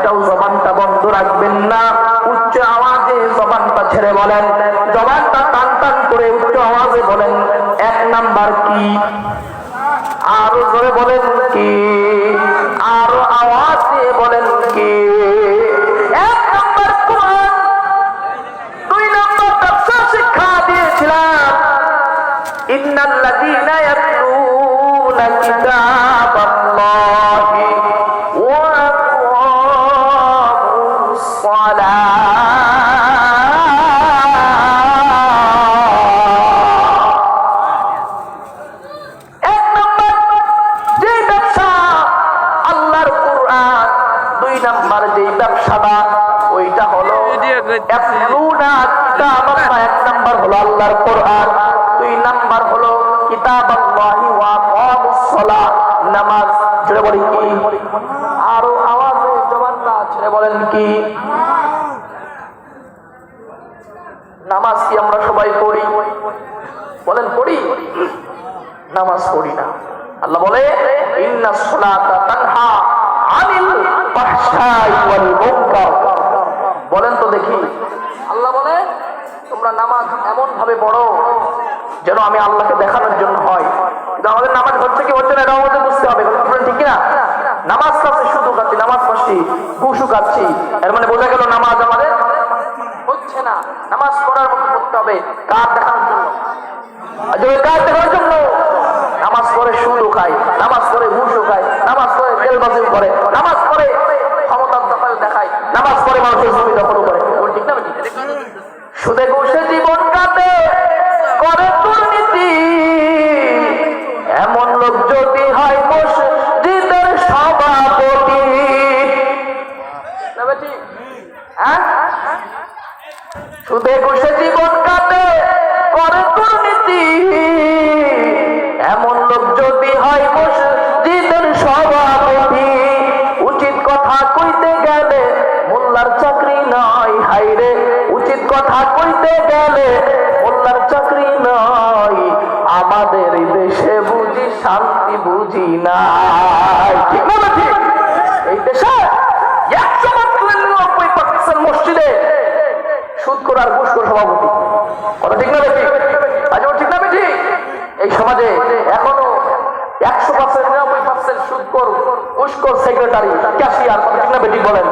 একটাও জবানটা বন্ধ রাখবেন না। উচ্চ আওয়াজে জবানটা ছেড়ে বলেন। জবানটা টান টান করে উচ্চ আওয়াজে বলেন, এক নাম্বার কি? আরও জোরে বলেন কি? আরও আওয়াজ দিয়ে বলেন কি? এক নাম্বার কোরআন। দুই নাম্বার ব্যবসা ইন্নাল্লাযীনা ইয়াতলুনা কিতাবাল্লাহি। ওইটা হলো এক নাম্বার হলো আল্লাহর কোরআন দুই নাম্বার হলো কিতাবাল্লাহি ওয়া আকামুস সালাহ নামাজ। ছেড়ে বলি কি? আরও আওয়াজে জবানটা ছেড়ে বলেন কি? নামাজ কি আমরা সবাই পড়ি? বলেন পড়ি? নামাজ পড়ি না। আল্লাহ বলে ইন্না সালাতা তোমরা নামাজ এমন ভাবে পড়ো যেন আমি আল্লাহকে দেখানোর জন্য হয়। কিন্তু আমাদের নামাজ হচ্ছে কি হচ্ছে না এটা আমাদের বুঝতে হবে ঠিক কিনা? নামাজ কাছে শুধু খাচ্ছি নামাজ পড়ছি ঘুষু খাচ্ছি এর মানে বোঝা গেল নামাজ আমাদের হচ্ছে না। নামাজ পড়ার মতো করতে হবে, কার দেখানোর জন্য? নামাজ পড়ে সুদও দখল দেখায়, নামাজ পড়ে মানুষের জমি দখল করে। ঠিক না বেঠিক? সুদে ঘুষে জীবন কাটে, করে দুর্নীতি। এমন লোক যদি হয় মসজিদের সভাপতি? হ্যাঁ? সুদে ঘুষে জীবন কাটে, করে দুর্নীতি। এমন লোক যদি হয় মসজিদের সভাপতি। গেলে মোল্লার চাকরি নয় আমাদের দেশে বুঝি শান্তি, বুঝি ঠিক না ঠিক? এই দেশে একশো নিরানব্বই পার্সেন্ট মসজিদে সুদ করার ঘুষ সভাপতি। কথা ঠিক না বেশি আজ ঠিক না বেশি এই সমাজে এখনও একশো পার্সেন্ট, নিরানব্বই পার্সেন্ট সুদ কর ঘুষ সেক্রেটারি ক্যাশিয়ার কথা ঠিক না বেটি বলেন।